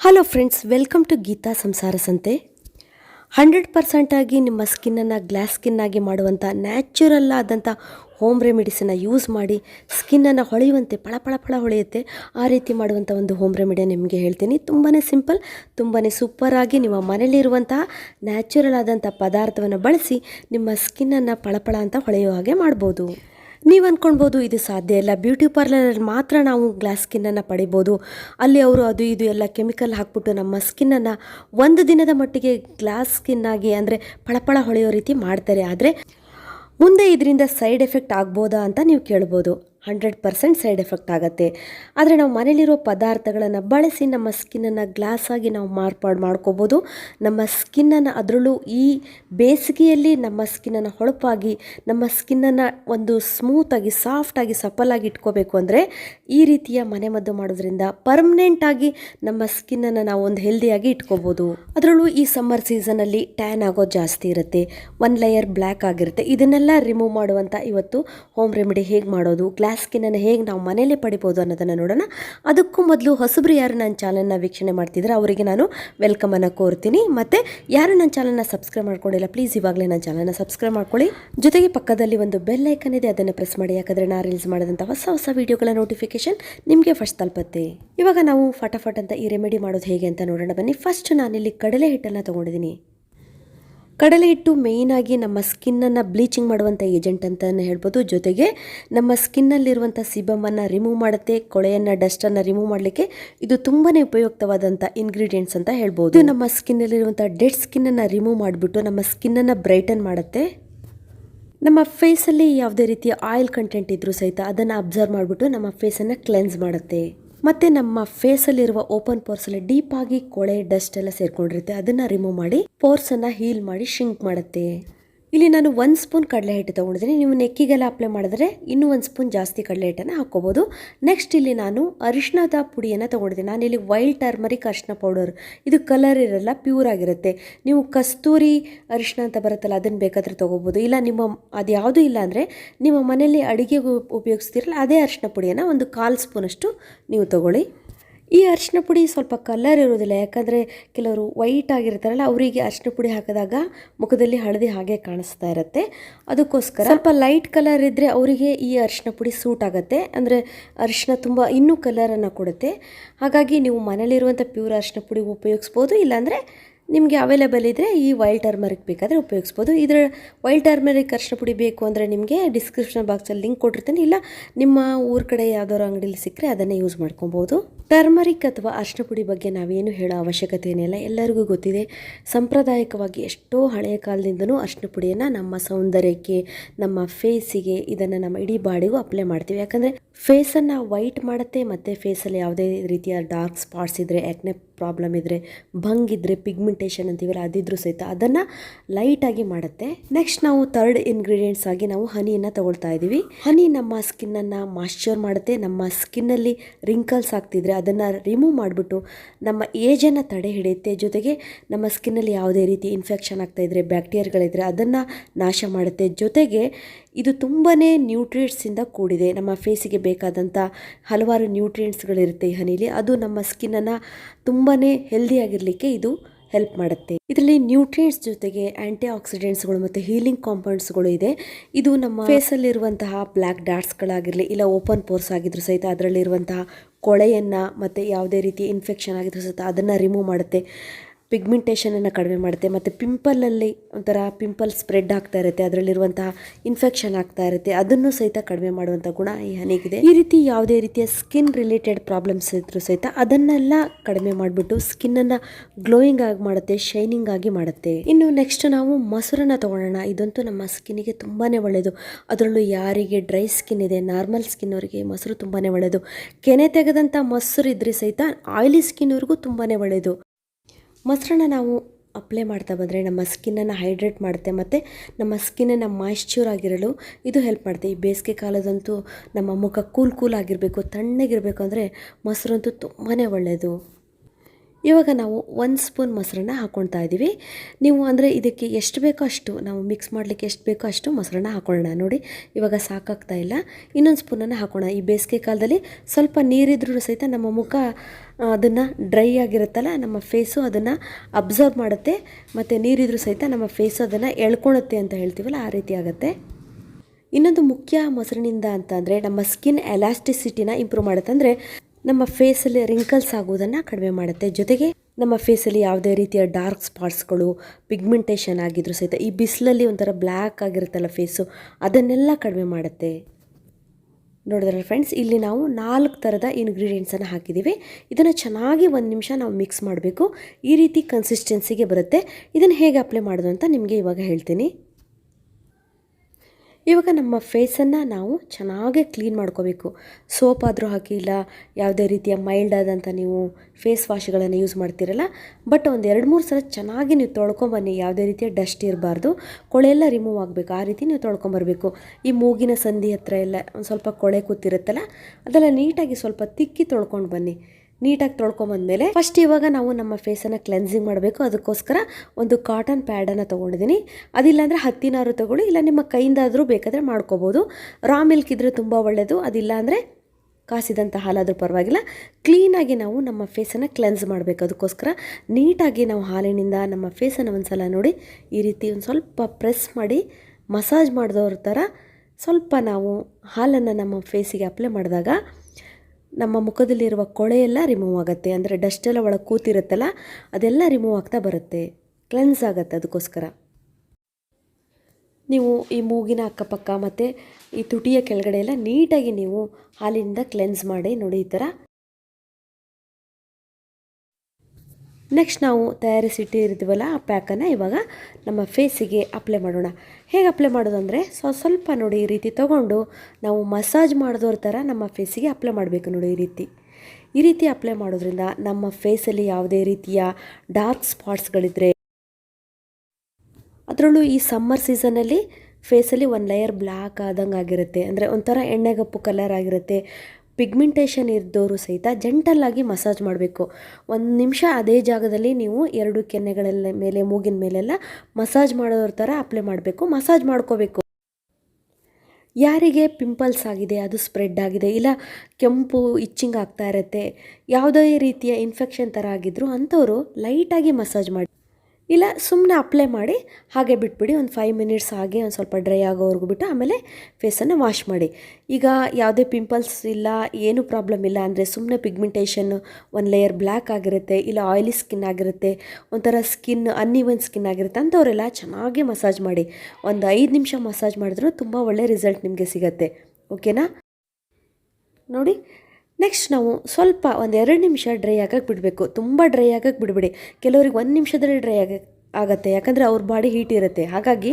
Hello friends welcome to Geetha Samsara Sante hundred ಪರ್ಸೆಂಟಾಗಿ ನಿಮ್ಮ ಸ್ಕಿನ್ನನ್ನು glass ಸ್ಕಿನ್ನಾಗಿ ಮಾಡುವಂಥ natural ಆದಂಥ home ರೆಮಿಡೀಸನ್ನು use ಮಾಡಿ ಸ್ಕಿನ್ನನ್ನು ಹೊಳೆಯುವಂತೆ ಪಳ ಪಳ ಪಳ ಹೊಳೆಯುತ್ತೆ. ಆ ರೀತಿ ಮಾಡುವಂಥ ಒಂದು ಹೋಮ್ ರೆಮಿಡಿ ನಿಮಗೆ ಹೇಳ್ತೀನಿ. ತುಂಬಾ ಸಿಂಪಲ್ ತುಂಬಾ ಸೂಪರಾಗಿ ನಿಮ್ಮ ಮನೆಯಲ್ಲಿರುವಂತಹ ನ್ಯಾಚುರಲ್ ಆದಂಥ ಪದಾರ್ಥವನ್ನು ಬಳಸಿ ನಿಮ್ಮ ಸ್ಕಿನ್ನನ್ನು ಪಳಪಳ ಅಂತ ಹೊಳೆಯುವ ಹಾಗೆ ಮಾಡ್ಬೋದು. ನೀವು ಅಂದ್ಕೊಳ್ಬೋದು ಇದು ಸಾಧ್ಯ ಇಲ್ಲ. ಬ್ಯೂಟಿ ಪಾರ್ಲರಲ್ಲಿ ಮಾತ್ರ ನಾವು ಗ್ಲಾಸ್ ಸ್ಕಿನ್ನನ್ನು ಪಡಿಬೋದು. ಅಲ್ಲಿ ಅವರು ಅದು ಇದು ಎಲ್ಲ ಕೆಮಿಕಲ್ ಹಾಕ್ಬಿಟ್ಟು ನಮ್ಮ ಸ್ಕಿನ್ನನ್ನು ಒಂದು ದಿನದ ಮಟ್ಟಿಗೆ ಗ್ಲಾಸ್ ಸ್ಕಿನ್ನಾಗಿ ಅಂದರೆ ಪಳಪಳ ಹೊಳೆಯೋ ರೀತಿ ಮಾಡ್ತಾರೆ. ಆದರೆ ಮುಂದೆ ಇದರಿಂದ ಸೈಡ್ ಎಫೆಕ್ಟ್ ಆಗ್ಬೋದಾ ಅಂತ ನೀವು ಕೇಳ್ಬೋದು. ಹಂಡ್ರೆಡ್ ಪರ್ಸೆಂಟ್ ಸೈಡ್ ಎಫೆಕ್ಟ್ ಆಗುತ್ತೆ. ಆದರೆ ನಾವು ಮನೇಲಿರೋ ಪದಾರ್ಥಗಳನ್ನು ಬಳಸಿ ನಮ್ಮ ಸ್ಕಿನ್ನನ್ನು ಗ್ಲಾಸಾಗಿ ನಾವು ಮಾರ್ಪಾಡು ಮಾಡ್ಕೋಬೋದು. ನಮ್ಮ ಸ್ಕಿನ್ನನ್ನು ಅದರಲ್ಲೂ ಈ ಬೇಸಿಗೆಯಲ್ಲಿ ನಮ್ಮ ಸ್ಕಿನ್ನನ್ನು ಹೊಳಪಾಗಿ, ನಮ್ಮ ಸ್ಕಿನ್ನನ್ನು ಒಂದು ಸ್ಮೂತಾಗಿ ಸಾಫ್ಟಾಗಿ ಸಫಲಾಗಿ ಇಟ್ಕೋಬೇಕು ಅಂದರೆ ಈ ರೀತಿಯ ಮನೆಮದ್ದು ಮಾಡೋದ್ರಿಂದ ಪರ್ಮನೆಂಟಾಗಿ ನಮ್ಮ ಸ್ಕಿನ್ನನ್ನು ನಾವು ಒಂದು ಹೆಲ್ದಿಯಾಗಿ ಇಟ್ಕೋಬೋದು. ಅದರಲ್ಲೂ ಈ ಸಮ್ಮರ್ ಸೀಸನಲ್ಲಿ ಟ್ಯಾನ್ ಆಗೋದು ಜಾಸ್ತಿ ಇರುತ್ತೆ. ಒನ್ ಲೇಯರ್ ಬ್ಲ್ಯಾಕ್ ಆಗಿರುತ್ತೆ. ಇದನ್ನೆಲ್ಲ ರಿಮೂವ್ ಮಾಡುವಂಥ ಇವತ್ತು ಹೋಮ್ ರೆಮಿಡಿ ಹೇಗೆ ಮಾಡೋದು? ಗ್ಲಾಸ್ ಸ್ಕಿನ್ನನ್ನು ಹೇಗೆ ನಾವು ಮನೆಯಲ್ಲೇ ಪಡಿಬೋದು ಅನ್ನೋದನ್ನು ನೋಡೋಣ. ಅದಕ್ಕೂ ಮೊದಲು ಹೊಸಬ್ರು ಯಾರು ನನ್ನ ಚಾನಲ್ನ ವೀಕ್ಷಣೆ ಮಾಡ್ತಿದ್ರೆ ಅವರಿಗೆ ನಾನು ವೆಲ್ಕಮನ್ನು ಕೋರ್ತೀನಿ. ಮತ್ತು ಯಾರು ನನ್ನ ಚಾನಲ್ನ ಸಬ್ಸ್ಕ್ರೈಬ್ ಮಾಡ್ಕೊಂಡಿಲ್ಲ, ಪ್ಲೀಸ್ ಇವಾಗಲೇ ನನ್ನ ಚಾನಲ್ನ ಸಬ್ಸ್ಕ್ರೈಬ್ ಮಾಡ್ಕೊಳ್ಳಿ. ಜೊತೆಗೆ ಪಕ್ಕದಲ್ಲಿ ಒಂದು ಬೆಲ್ ಐಕನ್ ಇದೆ, ಅದನ್ನು ಪ್ರೆಸ್ ಮಾಡಿ. ಯಾಕಂದರೆ ನಾನು ರೀಲ್ಸ್ ಮಾಡಿದಂಥ ಹೊಸ ಹೊಸ ವೀಡಿಯೋಗಳ ನೋಟಿಫಿಕೇಶನ್ ನಿಮಗೆ ಫಸ್ಟ್ ತಲುಪತ್ತೆ. ಇವಾಗ ನಾವು ಫಟಾಫಟ್ ಅಂತ ಈ ರೆಮಿಡಿ ಮಾಡೋದು ಹೇಗೆ ಅಂತ ನೋಡೋಣ ಬನ್ನಿ. ಫಸ್ಟ್ ನಾನಿಲ್ಲಿ ಕಡಲೆ ಹಿಟ್ಟನ್ನು ತೊಗೊಂಡಿದ್ದೀನಿ. ಕಡಲೆ ಹಿಟ್ಟು ಮೇಯ್ನಾಗಿ ನಮ್ಮ ಸ್ಕಿನ್ನನ್ನು ಬ್ಲೀಚಿಂಗ್ ಮಾಡುವಂಥ ಏಜೆಂಟ್ ಅಂತಲೇ ಹೇಳ್ಬೋದು. ಜೊತೆಗೆ ನಮ್ಮ ಸ್ಕಿನ್ನಲ್ಲಿರುವಂಥ ಸಿಬಮನ್ನು ರಿಮೂವ್ ಮಾಡುತ್ತೆ, ಕೊಳೆಯನ್ನು ಡಸ್ಟನ್ನು ರಿಮೂವ್ ಮಾಡಲಿಕ್ಕೆ ಇದು ತುಂಬಾ ಉಪಯುಕ್ತವಾದಂಥ ಇಂಗ್ರೀಡಿಯೆಂಟ್ಸ್ ಅಂತ ಹೇಳ್ಬೋದು. ಇದು ನಮ್ಮ ಸ್ಕಿನ್ನಲ್ಲಿರುವಂಥ ಡೆಡ್ ಸ್ಕಿನ್ನನ್ನು ರಿಮೂವ್ ಮಾಡಿಬಿಟ್ಟು ನಮ್ಮ ಸ್ಕಿನ್ನನ್ನು ಬ್ರೈಟನ್ ಮಾಡುತ್ತೆ. ನಮ್ಮ ಫೇಸಲ್ಲಿ ಯಾವುದೇ ರೀತಿಯ ಆಯಿಲ್ ಕಂಟೆಂಟ್ ಇದ್ದರೂ ಸಹಿತ ಅದನ್ನು ಅಬ್ಸರ್ವ್ ಮಾಡಿಬಿಟ್ಟು ನಮ್ಮ ಫೇಸನ್ನು ಕ್ಲೆನ್ಸ್ ಮಾಡುತ್ತೆ. ಮತ್ತು ನಮ್ಮ ಫೇಸಲ್ಲಿರುವ ಓಪನ್ ಪೋರ್ಸಲ್ಲಿ ಡೀಪ್ ಆಗಿ ಕೊಳೆ ಡಸ್ಟ್ ಎಲ್ಲ ಸೇರ್ಕೊಂಡಿರುತ್ತೆ. ಅದನ್ನ ರಿಮೂವ್ ಮಾಡಿ ಪೋರ್ಸನ್ನು ಹೀಲ್ ಮಾಡಿ ಶಿಂಕ್ ಮಾಡುತ್ತೆ. ಇಲ್ಲಿ ನಾನು ಒಂದು ಸ್ಪೂನ್ ಕಡಲೆ ಹಿಟ್ಟು ತೊಗೊಂಡಿದ್ದೀನಿ. ನೀವು ನೆಕ್ಕಿಗೆಲ್ಲ ಅಪ್ಲೈ ಮಾಡಿದ್ರೆ ಇನ್ನೂ ಒಂದು ಸ್ಪೂನ್ ಜಾಸ್ತಿ ಕಡಲೆ ಹಿಟ್ಟನ್ನು ಹಾಕ್ಕೋಬೋದು. ನೆಕ್ಸ್ಟ್ ಇಲ್ಲಿ ನಾನು ಅರಿಶಿಣದ ಪುಡಿಯನ್ನು ತೊಗೊಂಡಿದ್ದೀನಿ. ಇಲ್ಲಿ ವೈಲ್ಡ್ ಟರ್ಮರಿಕ್ ಅರಿಶಿನ ಪೌಡರ್ ಇದು ಕಲರ್ ಇರಲ್ಲ ಪ್ಯೂರ್ ಆಗಿರುತ್ತೆ. ನೀವು ಕಸ್ತೂರಿ ಅರಿಶಿನ ಅಂತ ಬರುತ್ತಲ್ಲ, ಅದನ್ನು ಬೇಕಾದರೆ ತೊಗೋಬೋದು. ಇಲ್ಲ ನಿಮ್ಮ, ಅದು ಯಾವುದೂ ಇಲ್ಲ ಅಂದರೆ ನಿಮ್ಮ ಮನೆಯಲ್ಲಿ ಅಡುಗೆಗೆ ಉಪಯೋಗಿಸ್ತಿರಲ್ಲ, ಅದೇ ಅರಿಶಿನ ಪುಡಿಯನ್ನು ಒಂದು ಕಾಲು ಸ್ಪೂನಷ್ಟು ನೀವು ತಗೊಳ್ಳಿ. ಈ ಅರಿಶಿನ ಪುಡಿ ಸ್ವಲ್ಪ ಕಲರ್ ಇರೋದಿಲ್ಲ ಯಾಕಂದರೆ ಕೆಲವರು ವೈಟ್ ಆಗಿರ್ತಾರಲ್ಲ, ಅವರಿಗೆ ಅರಿಶಿನ ಪುಡಿ ಹಾಕಿದಾಗ ಮುಖದಲ್ಲಿ ಹಳದಿ ಹಾಗೆ ಕಾಣಿಸ್ತಾ ಇರುತ್ತೆ. ಅದಕ್ಕೋಸ್ಕರ ಸ್ವಲ್ಪ ಲೈಟ್ ಕಲರ್ ಇದ್ದರೆ ಅವರಿಗೆ ಈ ಅರಿಶಿನ ಪುಡಿ ಸೂಟ್ ಆಗುತ್ತೆ. ಅಂದರೆ ಅರಿಶಿನ ತುಂಬ ಇನ್ನೂ ಕಲರನ್ನು ಕೊಡುತ್ತೆ. ಹಾಗಾಗಿ ನೀವು ಮನೇಲಿರುವಂಥ ಪ್ಯೂರ್ ಅರಿಶಿನ ಪುಡಿ ಉಪಯೋಗಿಸ್ಬೋದು. ಇಲ್ಲಾಂದರೆ ನಿಮಗೆ ಅವೈಲೇಬಲ್ ಇದ್ದರೆ ಈ ವೈಲ್ಡ್ ಟರ್ಮರಿಕ್ ಬೇಕಾದರೆ ಉಪಯೋಗಿಸ್ಬೋದು. ಇದರ ವೈಲ್ಡ್ ಟರ್ಮರಿಕ್ ಅರ್ಶನ ಪುಡಿ ಬೇಕು ಅಂದರೆ ನಿಮಗೆ ಡಿಸ್ಕ್ರಿಪ್ಷನ್ ಬಾಕ್ಸಲ್ಲಿ ಲಿಂಕ್ ಕೊಟ್ಟಿರ್ತೀನಿ. ಇಲ್ಲ, ನಿಮ್ಮ ಊರ ಕಡೆ ಯಾವ್ದಾದ್ರು ಅಂಗಡಿಲಿ ಸಿಕ್ಕರೆ ಅದನ್ನೇ ಯೂಸ್ ಮಾಡ್ಕೊಬೋದು. ಟರ್ಮರಿಕ್ ಅಥವಾ ಅರ್ಶಿನ ಪುಡಿ ಬಗ್ಗೆ ನಾವೇನು ಹೇಳೋ ಅವಶ್ಯಕತೆ ಏನಿಲ್ಲ. ಎಲ್ಲರಿಗೂ ಗೊತ್ತಿದೆ, ಸಾಂಪ್ರದಾಯಿಕವಾಗಿ ಎಷ್ಟೋ ಹಳೆಯ ಕಾಲದಿಂದನೂ ಅರ್ಶನ ಪುಡಿಯನ್ನು ನಮ್ಮ ಸೌಂದರ್ಯಕ್ಕೆ, ನಮ್ಮ ಫೇಸಿಗೆ ಇದನ್ನು ನಮ್ಮ ಇಡೀ ಬಾಡಿಗೂ ಅಪ್ಲೈ ಮಾಡ್ತೀವಿ. ಯಾಕಂದರೆ ಫೇಸನ್ನು ವೈಟ್ ಮಾಡುತ್ತೆ, ಮತ್ತು ಫೇಸಲ್ಲಿ ಯಾವುದೇ ರೀತಿಯ ಡಾರ್ಕ್ ಸ್ಪಾಟ್ಸ್ ಇದ್ದರೆ ಯಾಕ್ನೆ ಪ್ರಾಬ್ಲಮ್ ಇದ್ದರೆ ಭಂಗಿದ್ರೆ ಪಿಗ್ಮೆಂಟೇಷನ್ ಅಂತೀವಲ್ಲ ಅದಿದ್ರೂ ಸಹಿತ ಅದನ್ನು ಲೈಟಾಗಿ ಮಾಡುತ್ತೆ. ನೆಕ್ಸ್ಟ್ ನಾವು ಥರ್ಡ್ ಇಂಗ್ರೀಡಿಯೆಂಟ್ಸ್ ಆಗಿ ನಾವು ಹನಿಯನ್ನು ತಗೊಳ್ತಾ ಇದ್ದೀವಿ ಹನಿ ನಮ್ಮ ಸ್ಕಿನ್ನನ್ನು ಮಾಶ್ಚರ್ ಮಾಡುತ್ತೆ. ನಮ್ಮ ಸ್ಕಿನ್ನಲ್ಲಿ ರಿಂಕಲ್ಸ್ ಆಗ್ತಿದ್ರೆ ಅದನ್ನು ರಿಮೂವ್ ಮಾಡಿಬಿಟ್ಟು ನಮ್ಮ ಏಜನ್ನು ತಡೆ ಹಿಡಿಯುತ್ತೆ. ಜೊತೆಗೆ ನಮ್ಮ ಸ್ಕಿನ್ನಲ್ಲಿ ಯಾವುದೇ ರೀತಿ ಇನ್ಫೆಕ್ಷನ್ ಆಗ್ತಾಯಿದ್ರೆ ಬ್ಯಾಕ್ಟೀರಿಯಾಗಳಿದ್ರೆ ಅದನ್ನು ನಾಶ ಮಾಡುತ್ತೆ. ಜೊತೆಗೆ ಇದು ತುಂಬಾ ನ್ಯೂಟ್ರಿಯೆಂಟ್ಸಿಂದ ಕೂಡಿದೆ. ನಮ್ಮ ಫೇಸಿಗೆ ಬೇಕಾದಂಥ ಹಲವಾರು ನ್ಯೂಟ್ರಿಯೆಂಟ್ಸ್ಗಳಿರುತ್ತೆ ಈ ಹನಿಲಿ ಅದು ನಮ್ಮ ಸ್ಕಿನ್ನನ್ನು ತುಂಬಾ ಹೆಲ್ದಿಯಾಗಿರಲಿಕ್ಕೆ ಇದು ಹೆಲ್ಪ್ ಮಾಡುತ್ತೆ. ಇದರಲ್ಲಿ ನ್ಯೂಟ್ರಿಯೆಂಟ್ಸ್ ಜೊತೆಗೆ ಆಂಟಿ ಆಕ್ಸಿಡೆಂಟ್ಸ್ಗಳು ಮತ್ತು ಹೀಲಿಂಗ್ ಕಾಂಪೌಂಡ್ಸ್ಗಳು ಇದೆ. ಇದು ನಮ್ಮ ಫೇಸಲ್ಲಿರುವಂತಹ ಬ್ಲ್ಯಾಕ್ ಡಾಟ್ಸ್ಗಳಾಗಿರಲಿ ಇಲ್ಲ ಓಪನ್ ಪೋರ್ಸ್ ಆಗಿದ್ರು ಸಹಿತ ಅದರಲ್ಲಿರುವಂತಹ ಕೊಳೆಯನ್ನು ಮತ್ತು ಯಾವುದೇ ರೀತಿ ಇನ್ಫೆಕ್ಷನ್ ಆಗಿದ್ರು ಸಹಿತ ಅದನ್ನು ರಿಮೂವ್ ಮಾಡುತ್ತೆ. ಪಿಗ್ಮೆಂಟೇಷನನ್ನು ಕಡಿಮೆ ಮಾಡುತ್ತೆ. ಮತ್ತು ಪಿಂಪಲಲ್ಲಿ ಒಂಥರ ಪಿಂಪಲ್ ಸ್ಪ್ರೆಡ್ ಆಗ್ತಾ ಇರುತ್ತೆ. ಅದರಲ್ಲಿರುವಂತಹ ಇನ್ಫೆಕ್ಷನ್ ಆಗ್ತಾ ಇರುತ್ತೆ. ಅದನ್ನು ಸಹಿತ ಕಡಿಮೆ ಮಾಡುವಂಥ ಗುಣ ಈ ಹನಿಗಿದೆ. ಈ ರೀತಿ ಯಾವುದೇ ರೀತಿಯ ಸ್ಕಿನ್ ರಿಲೇಟೆಡ್ ಪ್ರಾಬ್ಲಮ್ಸ್ ಇದ್ರೂ ಸಹಿತ ಅದನ್ನೆಲ್ಲ ಕಡಿಮೆ ಮಾಡಿಬಿಟ್ಟು ಸ್ಕಿನ್ನನ್ನು ಗ್ಲೋಯಿಂಗ್ ಆಗಿ ಮಾಡುತ್ತೆ, ಶೈನಿಂಗ್ ಆಗಿ ಮಾಡುತ್ತೆ. ಇನ್ನು ನೆಕ್ಸ್ಟ್ ನಾವು ಮೊಸರನ್ನ ತಗೊಳ್ಳೋಣ. ಇದಂತೂ ನಮ್ಮ ಸ್ಕಿನ್ನಿಗೆ ತುಂಬಾ ಒಳ್ಳೆಯದು ಅದರಲ್ಲೂ ಯಾರಿಗೆ ಡ್ರೈ ಸ್ಕಿನ್ ಇದೆ, ನಾರ್ಮಲ್ ಸ್ಕಿನ್ ಅವರಿಗೆ ಮೊಸರು ತುಂಬಾ ಒಳ್ಳೆಯದು ಕೆನೆ ತೆಗೆದಂಥ ಮೊಸರು ಇದ್ರೆ ಸಹಿತ ಆಯಿಲಿ ಸ್ಕಿನ್ ಅವ್ರಿಗೂ ತುಂಬಾ ಒಳ್ಳೆಯದು ಮೊಸರನ್ನ ನಾವು ಅಪ್ಲೈ ಮಾಡ್ತಾ ಬಂದರೆ ನಮ್ಮ ಸ್ಕಿನ್ನನ್ನು ಹೈಡ್ರೇಟ್ ಮಾಡುತ್ತೆ, ಮತ್ತು ನಮ್ಮ ಸ್ಕಿನ್ನನ್ನು ಮಾಯಿಶ್ಚೂರ್ ಆಗಿರಲು ಇದು ಹೆಲ್ಪ್ ಮಾಡುತ್ತೆ. ಈ ಬೇಸಿಗೆ ಕಾಲದಂತೂ ನಮ್ಮ ಮುಖ ಕೂಲ್ ಕೂಲ್ ಆಗಿರಬೇಕು, ತಣ್ಣಗಿರಬೇಕು ಅಂದರೆ ಮೊಸರಂತೂ ತುಂಬಾ ಒಳ್ಳೆಯದು ಇವಾಗ ನಾವು ಒಂದು ಸ್ಪೂನ್ ಮೊಸರನ್ನ ಹಾಕ್ಕೊಳ್ತಾ ಇದ್ದೀವಿ ನೀವು ಅಂದರೆ ಇದಕ್ಕೆ ಎಷ್ಟು ಬೇಕೋ ಅಷ್ಟು, ನಾವು ಮಿಕ್ಸ್ ಮಾಡಲಿಕ್ಕೆ ಎಷ್ಟು ಬೇಕೋ ಅಷ್ಟು ಮೊಸರನ್ನ ಹಾಕೊಳ್ಳೋಣ. ನೋಡಿ, ಇವಾಗ ಸಾಕಾಗ್ತಾ ಇಲ್ಲ. ಇನ್ನೊಂದು ಸ್ಪೂನನ್ನು ಹಾಕೋಣ. ಈ ಬೇಸಿಗೆ ಕಾಲದಲ್ಲಿ ಸ್ವಲ್ಪ ನೀರಿದ್ರೂ ಸಹಿತ ನಮ್ಮ ಮುಖ ಅದನ್ನು ಡ್ರೈ ಆಗಿರುತ್ತಲ್ಲ, ನಮ್ಮ ಫೇಸು ಅದನ್ನು ಅಬ್ಸರ್ವ್ ಮಾಡುತ್ತೆ, ಮತ್ತು ನೀರಿದ್ರೂ ಸಹಿತ ನಮ್ಮ ಫೇಸು ಅದನ್ನು ಎಳ್ಕೊಳುತ್ತೆ ಅಂತ ಹೇಳ್ತೀವಲ್ಲ, ಆ ರೀತಿ ಆಗುತ್ತೆ. ಇನ್ನೊಂದು ಮುಖ್ಯ ಮೊಸರಿನಿಂದ ಅಂತಂದರೆ ನಮ್ಮ ಸ್ಕಿನ್ ಎಲಾಸ್ಟಿಸಿಟಿನ ಇಂಪ್ರೂವ್ ಮಾಡುತ್ತೆ. ಅಂದರೆ, ನಮ್ಮ ಫೇಸಲ್ಲಿ ರಿಂಕಲ್ಸ್ ಆಗೋದನ್ನು ಕಡಿಮೆ ಮಾಡುತ್ತೆ. ಜೊತೆಗೆ, ನಮ್ಮ ಫೇಸಲ್ಲಿ ಯಾವುದೇ ರೀತಿಯ ಡಾರ್ಕ್ ಸ್ಪಾಟ್ಸ್ಗಳು ಪಿಗ್ಮೆಂಟೇಷನ್ ಆಗಿದ್ರು ಸಹಿತ, ಈ ಬಿಸಿಲಲ್ಲಿ ಒಂಥರ ಬ್ಲ್ಯಾಕ್ ಆಗಿರುತ್ತಲ್ಲ ಫೇಸು ಅದನ್ನೆಲ್ಲ ಕಡಿಮೆ ಮಾಡುತ್ತೆ. ನೋಡಿದ್ರೆ ಫ್ರೆಂಡ್ಸ್ ಇಲ್ಲಿ ನಾವು ನಾಲ್ಕು ಥರದ ಇಂಗ್ರೀಡಿಯೆಂಟ್ಸನ್ನು ಹಾಕಿದ್ದೀವಿ ಇದನ್ನು ಚೆನ್ನಾಗಿ ಒಂದು ನಿಮಿಷ ನಾವು ಮಿಕ್ಸ್ ಮಾಡಬೇಕು. ಈ ರೀತಿ ಕನ್ಸಿಸ್ಟೆನ್ಸಿಗೆ ಬರುತ್ತೆ. ಇದನ್ನು ಹೇಗೆ ಅಪ್ಲೈ ಮಾಡೋದು ಅಂತ ನಿಮಗೆ ಇವಾಗ ಹೇಳ್ತೀನಿ. ಇವಾಗ ನಮ್ಮ ಫೇಸನ್ನು ನಾವು ಚೆನ್ನಾಗಿ ಕ್ಲೀನ್ ಮಾಡ್ಕೋಬೇಕು. ಸೋಪ್ ಆದರೂ ಹಾಕಿಲ್ಲ, ಯಾವುದೇ ರೀತಿಯ ಮೈಲ್ಡ್ ಆದಂಥ ನೀವು ಫೇಸ್ ವಾಶ್ಗಳನ್ನು ಯೂಸ್ ಮಾಡ್ತೀರಲ್ಲ, ಬಟ್ ಒಂದು ಎರಡು ಮೂರು ಸಲ ಚೆನ್ನಾಗಿ ನೀವು ತೊಳ್ಕೊಂಬನ್ನಿ, ಯಾವುದೇ ರೀತಿಯ ಡಸ್ಟ್ ಇರಬಾರ್ದು. ಕೊಳೆ ಎಲ್ಲ ರಿಮೂವ್ ಆಗಬೇಕು, ಆ ರೀತಿ ನೀವು ತೊಳ್ಕೊಂಬರ್ಬೇಕು. ಈ ಮೂಗಿನ ಸಂಧಿ ಹತ್ರ ಎಲ್ಲ ಒಂದು ಸ್ವಲ್ಪ ಕೊಳೆ ಕೂತಿರುತ್ತಲ್ಲ, ಅದೆಲ್ಲ ನೀಟಾಗಿ ಸ್ವಲ್ಪ ತಿಕ್ಕಿ ತೊಳ್ಕೊಂಡು ಬನ್ನಿ. ನೀಟಾಗಿ ತೊಳ್ಕೊಂಬಂದಮೇಲೆ ಫಸ್ಟ್ ಇವಾಗ ನಾವು ನಮ್ಮ ಫೇಸನ್ನು ಕ್ಲೆನ್ಸಿಂಗ್ ಮಾಡಬೇಕು. ಅದಕ್ಕೋಸ್ಕರ ಒಂದು ಕಾಟನ್ ಪ್ಯಾಡನ್ನು ತೊಗೊಂಡಿದ್ದೀನಿ. ಅದಿಲ್ಲಾಂದರೆ ಹತ್ತಿನಾರು ತೊಗೊಳ್ಳಿ, ಇಲ್ಲ ನಿಮ್ಮ ಕೈಯಿಂದಾದರೂ ಬೇಕಾದರೆ ಮಾಡ್ಕೋಬೋದು. ರಾ ಮಿಲ್ಕ್ ಇದ್ದರೆ ತುಂಬ ಒಳ್ಳೆಯದು ಅದಿಲ್ಲಾಂದರೆ ಕಾಸಿದಂಥ ಹಾಲಾದರೂ ಪರವಾಗಿಲ್ಲ. ಕ್ಲೀನಾಗಿ ನಾವು ನಮ್ಮ ಫೇಸನ್ನು ಕ್ಲೆನ್ಸ್ ಮಾಡಬೇಕು. ಅದಕ್ಕೋಸ್ಕರ ನೀಟಾಗಿ ನಾವು ಹಾಲಿನಿಂದ ನಮ್ಮ ಫೇಸನ್ನು ಒಂದು ಸಲ ನೋಡಿ, ಈ ರೀತಿ ಒಂದು ಸ್ವಲ್ಪ ಪ್ರೆಸ್ ಮಾಡಿ ಮಸಾಜ್ ಮಾಡಿದವ್ರ ಥರ ಸ್ವಲ್ಪ ನಾವು ಹಾಲನ್ನು ನಮ್ಮ ಫೇಸಿಗೆ ಅಪ್ಲೈ ಮಾಡಿದಾಗ ನಮ್ಮ ಮುಖದಲ್ಲಿರುವ ಎಲ್ಲ ರಿಮೂವ್ ಆಗುತ್ತೆ. ಅಂದರೆ ಡಸ್ಟ್ ಎಲ್ಲ ಒಳಗೆ ಕೂತಿರುತ್ತಲ್ಲ, ಅದೆಲ್ಲ ರಿಮೂವ್ ಆಗ್ತಾ ಬರುತ್ತೆ. ಕ್ಲೆನ್ಸ್ ಆಗುತ್ತೆ ಅದಕ್ಕೋಸ್ಕರ. ನೀವು ಈ ಮೂಗಿನ ಅಕ್ಕಪಕ್ಕ ಮತ್ತು ಈ ತುಟಿಯ ಕೆಳಗಡೆ ಎಲ್ಲ ನೀಟಾಗಿ ನೀವು ಹಾಲಿನಿಂದ ಕ್ಲೆನ್ಸ್ ಮಾಡಿ ನೋಡಿ ಈ ಥರ ನೆಕ್ಸ್ಟ್ ನಾವು ತಯಾರಿಸಿಟ್ಟಿರ್ತೀವಲ್ಲ ಆ ಪ್ಯಾಕನ್ನು ಇವಾಗ ನಮ್ಮ ಫೇಸಿಗೆ ಅಪ್ಲೈ ಮಾಡೋಣ. ಹೇಗೆ ಅಪ್ಲೈ ಮಾಡೋದು ಅಂದರೆ ಸ್ವ ಸ್ವಲ್ಪ ನೋಡಿ ಈ ರೀತಿ ತೊಗೊಂಡು ನಾವು ಮಸಾಜ್ ಮಾಡಿದವ್ರ ಥರ ನಮ್ಮ ಫೇಸಿಗೆ ಅಪ್ಲೈ ಮಾಡಬೇಕು ನೋಡಿ ಈ ರೀತಿ. ಈ ರೀತಿ ಅಪ್ಲೈ ಮಾಡೋದ್ರಿಂದ ನಮ್ಮ ಫೇಸಲ್ಲಿ ಯಾವುದೇ ರೀತಿಯ ಡಾರ್ಕ್ ಸ್ಪಾಟ್ಸ್ಗಳಿದ್ರೆ ಅದರಲ್ಲೂ ಈ ಸಮ್ಮರ್ ಸೀಸನಲ್ಲಿ ಫೇಸಲ್ಲಿ ಒಂದು ಲೇಯರ್ ಬ್ಲ್ಯಾಕ್ ಆದಂಗೆ ಆಗಿರುತ್ತೆ. ಅಂದರೆ ಒಂಥರ ಎಣ್ಣೆಗಪ್ಪು ಕಲರ್ ಆಗಿರುತ್ತೆ. ಪಿಗ್ಮೆಂಟೇಷನ್ ಇದ್ದವರು ಸಹಿತ ಜೆಂಟಲ್ಲಾಗಿ ಮಸಾಜ್ ಮಾಡಬೇಕು. ಒಂದು ನಿಮಿಷ ಅದೇ ಜಾಗದಲ್ಲಿ ನೀವು ಎರಡು ಕೆನ್ನೆಗಳೆಲ್ಲ ಮೇಲೆ, ಮೂಗಿನ ಮೇಲೆಲ್ಲ ಮಸಾಜ್ ಮಾಡೋದ್ರ ಥರ ಅಪ್ಲೈ ಮಾಡಬೇಕು. ಮಸಾಜ್ ಮಾಡ್ಕೋಬೇಕು. ಯಾರಿಗೆ ಪಿಂಪಲ್ಸ್ ಆಗಿದೆ, ಅದು ಸ್ಪ್ರೆಡ್ ಆಗಿದೆ, ಇಲ್ಲ ಕೆಂಪು ಇಚ್ಚಿಂಗ್ ಆಗ್ತಾ ಇರುತ್ತೆ, ಯಾವುದೇ ರೀತಿಯ ಇನ್ಫೆಕ್ಷನ್ ಥರ ಆಗಿದ್ದರೂ ಅಂಥವರು ಲೈಟಾಗಿ ಮಸಾಜ್ ಮಾಡಿ. ಇಲ್ಲ ಸುಮ್ಮನೆ ಅಪ್ಲೈ ಮಾಡಿ, ಹಾಗೆ ಬಿಟ್ಬಿಡಿ, ಒಂದು ಫೈವ್ ಮಿನಿಟ್ಸ್ ಹಾಗೆ ಒಂದು ಸ್ವಲ್ಪ ಡ್ರೈ ಆಗೋವರೆಗೂ ಬಿಟ್ಟು ಆಮೇಲೆ ಫೇಸನ್ನು ವಾಶ್ ಮಾಡಿ. ಈಗ ಯಾವುದೇ ಪಿಂಪಲ್ಸ್ ಇಲ್ಲ, ಏನೂ ಪ್ರಾಬ್ಲಮ್ ಇಲ್ಲ ಅಂದರೆ ಸುಮ್ಮನೆ ಪಿಗ್ಮೆಂಟೇಷನ್ ಒಂದು ಲೇಯರ್ ಬ್ಲ್ಯಾಕ್ ಆಗಿರುತ್ತೆ, ಇಲ್ಲ ಆಯಿಲಿ ಸ್ಕಿನ್ ಆಗಿರುತ್ತೆ, ಒಂಥರ ಸ್ಕಿನ್ ಅನ್ಇವನ್ ಸ್ಕಿನ್ ಆಗಿರುತ್ತೆ ಅಂಥವರೆಲ್ಲ ಚೆನ್ನಾಗಿ ಮಸಾಜ್ ಮಾಡಿ. ಒಂದು ಐದು ನಿಮಿಷ ಮಸಾಜ್ ಮಾಡಿದ್ರೂ ತುಂಬ ಒಳ್ಳೆ ರಿಸಲ್ಟ್ ನಿಮಗೆ ಸಿಗತ್ತೆ. ಓಕೆನಾ ನೋಡಿ ನೆಕ್ಸ್ಟ್ ನಾವು ಸ್ವಲ್ಪ ಒಂದು ಎರಡು ನಿಮಿಷ ಡ್ರೈ ಆಗಕ್ಕೆ ಬಿಡಬೇಕು. ತುಂಬ ಡ್ರೈ ಆಗಕ್ಕೆ ಬಿಡಬೇಡಿ. ಕೆಲವ್ರಿಗೆ ಒಂದು ನಿಮಿಷದಲ್ಲಿ ಡ್ರೈ ಆಗ, ಆಗುತ್ತೆ. ಯಾಕಂದರೆ ಅವ್ರ ಬಾಡಿ ಹೀಟ್ ಇರುತ್ತೆ. ಹಾಗಾಗಿ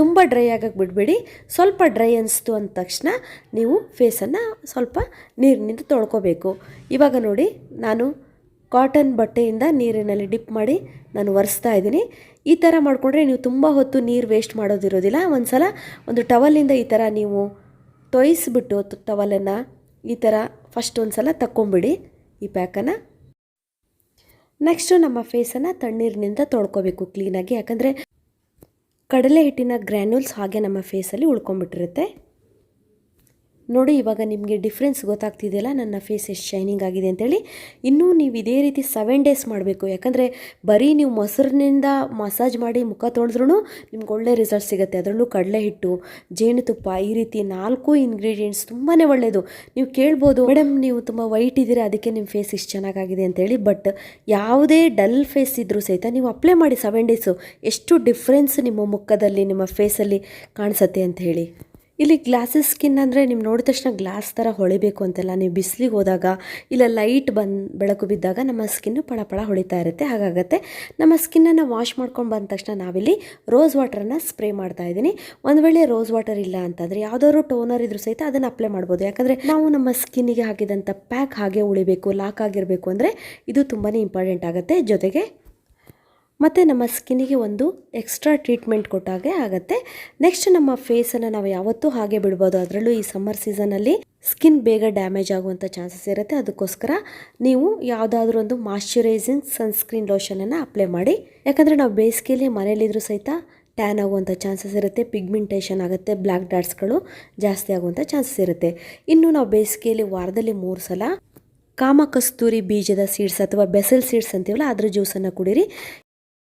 ತುಂಬ ಡ್ರೈ ಆಗಕ್ಕೆ ಬಿಡಬೇಡಿ. ಸ್ವಲ್ಪ ಡ್ರೈ ಅನಿಸ್ತು ಅಂದ ತಕ್ಷಣ ನೀವು ಫೇಸನ್ನು ಸ್ವಲ್ಪ ನೀರಿನಿಂದ ತೊಳ್ಕೊಬೇಕು. ಇವಾಗ ನೋಡಿ, ನಾನು ಕಾಟನ್ ಬಟ್ಟೆಯಿಂದ ನೀರಿನಲ್ಲಿ ಡಿಪ್ ಮಾಡಿ ನಾನು ಒರೆಸ್ತಾ ಇದ್ದೀನಿ. ಈ ಥರ ಮಾಡಿಕೊಂಡ್ರೆ ನೀವು ತುಂಬ ಹೊತ್ತು ನೀರು ವೇಸ್ಟ್ ಮಾಡೋದಿರೋದಿಲ್ಲ. ಒಂದು ಸಲ ಒಂದು ಟವಲಿಂದ ಈ ಥರ ನೀವು ತೊಯಿಸ್ಬಿಟ್ಟು ಟವಲನ್ನು ಈ ಥರ ಫಸ್ಟ್ ಒಂದು ಸಲ ತಕ್ಕೊಂಬಿಡಿ ಈ ಪ್ಯಾಕನ್ನು ನೆಕ್ಸ್ಟು ನಮ್ಮ ಫೇಸನ್ನು ತಣ್ಣೀರಿನಿಂದ ತೊಳ್ಕೊಬೇಕು ಕ್ಲೀನಾಗಿ ಯಾಕಂದರೆ ಕಡಲೆ ಹಿಟ್ಟಿನ ಗ್ರ್ಯಾನ್ಯೂಲ್ಸ್ ಹಾಗೆ ನಮ್ಮ ಫೇಸಲ್ಲಿ ಉಳ್ಕೊಂಬಿಟ್ಟಿರುತ್ತೆ. ನೋಡಿ, ಇವಾಗ ನಿಮಗೆ ಡಿಫ್ರೆನ್ಸ್ ಗೊತ್ತಾಗ್ತಿದೆಯಲ್ಲ, ನನ್ನ ಫೇಸ್ ಎಷ್ಟು ಶೈನಿಂಗ್ ಆಗಿದೆ ಅಂತೇಳಿ. ಇನ್ನೂ ನೀವು ಇದೇ ರೀತಿ ಸೆವೆನ್ ಡೇಸ್ ಮಾಡಬೇಕು. ಯಾಕಂದರೆ ಬರೀ ನೀವು ಮೊಸರಿನಿಂದ ಮಸಾಜ್ ಮಾಡಿ ಮುಖ ತೊಳೆದ್ರೂ ನಿಮ್ಗೆ ಒಳ್ಳೆ ರಿಸಲ್ಟ್ ಸಿಗುತ್ತೆ. ಅದರಲ್ಲೂ ಕಡಲೆ ಹಿಟ್ಟು ಜೇನುತುಪ್ಪ, ಈ ರೀತಿ ನಾಲ್ಕು ಇಂಗ್ರೀಡಿಯೆಂಟ್ಸ್ ತುಂಬಾ ಒಳ್ಳೆಯದು ನೀವು ಕೇಳ್ಬೋದು ಮೇಡಮ್ ನೀವು ತುಂಬ ವೈಟ್ ಇದ್ದೀರಾ, ಅದಕ್ಕೆ ನಿಮ್ಮ ಫೇಸ್ ಇಷ್ಟು ಚೆನ್ನಾಗಾಗಿದೆ ಅಂತೇಳಿ. ಬಟ್ ಯಾವುದೇ ಡಲ್ ಫೇಸ್ ಇದ್ದರೂ ಸಹಿತ ನೀವು ಅಪ್ಲೈ ಮಾಡಿ ಸೆವೆನ್ ಡೇಸು ಎಷ್ಟು ಡಿಫ್ರೆನ್ಸ್ ನಿಮ್ಮ ಮುಖದಲ್ಲಿ, ನಿಮ್ಮ ಫೇಸಲ್ಲಿ ಕಾಣಿಸುತ್ತೆ ಅಂತ ಹೇಳಿ. ಇಲ್ಲಿ ಗ್ಲಾಸಸ್ ಸ್ಕಿನ್ ಅಂದರೆ ನೀವು ನೋಡಿದ ತಕ್ಷಣ ಗ್ಲಾಸ್ ಥರ ಹೊಳಿಬೇಕು ಅಂತೆಲ್ಲ. ನೀವು ಬಿಸಿಲಿಗೆ ಹೋದಾಗ ಇಲ್ಲ ಲೈಟ್ ಬಂದು ಬೆಳಕು ಬಿದ್ದಾಗ ನಮ್ಮ ಸ್ಕಿನ್ನು ಪಳ ಪಳ ಹೊಳಿತಾ ಇರುತ್ತೆ. ಹಾಗಾಗತ್ತೆ ನಮ್ಮ ಸ್ಕಿನ್ನನ್ನು ವಾಶ್ ಮಾಡ್ಕೊಂಡು ಬಂದ ತಕ್ಷಣ ನಾವಿಲ್ಲಿ ರೋಸ್ ವಾಟರನ್ನು ಸ್ಪ್ರೇ ಮಾಡ್ತಾ ಇದ್ದೀನಿ. ಒಂದು ವೇಳೆ ರೋಸ್ ವಾಟರ್ ಇಲ್ಲ ಅಂತಂದರೆ ಯಾವುದಾದ್ರು ಟೋನರ್ ಇದ್ರೂ ಸಹಿತ ಅದನ್ನು ಅಪ್ಲೈ ಮಾಡ್ಬೋದು. ಯಾಕಂದರೆ ನಾವು ನಮ್ಮ ಸ್ಕಿನ್ನಿಗೆ ಹಾಕಿದಂಥ ಪ್ಯಾಕ್ ಹಾಗೆ ಉಳಿಬೇಕು ಲಾಕ್ ಆಗಿರಬೇಕು ಅಂದರೆ ಇದು ತುಂಬಾ ಇಂಪಾರ್ಟೆಂಟ್ ಆಗುತ್ತೆ. ಜೊತೆಗೆ ಮತ್ತು ನಮ್ಮ ಸ್ಕಿನ್ನಿಗೆ ಒಂದು ಎಕ್ಸ್ಟ್ರಾ ಟ್ರೀಟ್ಮೆಂಟ್ ಕೊಟ್ಟಾಗೆ ಆಗುತ್ತೆ. ನೆಕ್ಸ್ಟ್ ನಮ್ಮ ಫೇಸನ್ನು ನಾವು ಯಾವತ್ತೂ ಹಾಗೆ ಬಿಡ್ಬೋದು. ಅದರಲ್ಲೂ ಈ ಸಮ್ಮರ್ ಸೀಸನಲ್ಲಿ ಸ್ಕಿನ್ ಬೇಗ ಡ್ಯಾಮೇಜ್ ಆಗುವಂಥ ಚಾನ್ಸಸ್ ಇರುತ್ತೆ. ಅದಕ್ಕೋಸ್ಕರ ನೀವು ಯಾವುದಾದ್ರೂ ಒಂದು ಮಾಯ್ಶ್ಚರೈಸಿಂಗ್ ಸನ್ಸ್ಕ್ರೀನ್ ಲೋಷನನ್ನು ಅಪ್ಲೈ ಮಾಡಿ. ಯಾಕಂದರೆ ನಾವು ಬೇಸಿಗೆಯಲ್ಲಿ ಮನೇಲಿದ್ರೂ ಸಹಿತ ಟ್ಯಾನ್ ಆಗುವಂಥ ಚಾನ್ಸಸ್ ಇರುತ್ತೆ. ಪಿಗ್ಮೆಂಟೇಷನ್ ಆಗುತ್ತೆ. ಬ್ಲ್ಯಾಕ್ ಡಾಟ್ಸ್ಗಳು ಜಾಸ್ತಿ ಆಗುವಂಥ ಚಾನ್ಸಸ್ ಇರುತ್ತೆ. ಇನ್ನು ನಾವು ಬೇಸಿಗೆಯಲ್ಲಿ ವಾರದಲ್ಲಿ ಮೂರು ಸಲ ಕಾಮಕಸ್ತೂರಿ ಬೀಜದ ಸೀಡ್ಸ್ ಅಥವಾ ಬೆಸಲ್ ಸೀಡ್ಸ್ ಅಂತೀವಲ್ಲ, ಅದರ ಜ್ಯೂಸನ್ನು ಕುಡೀರಿ.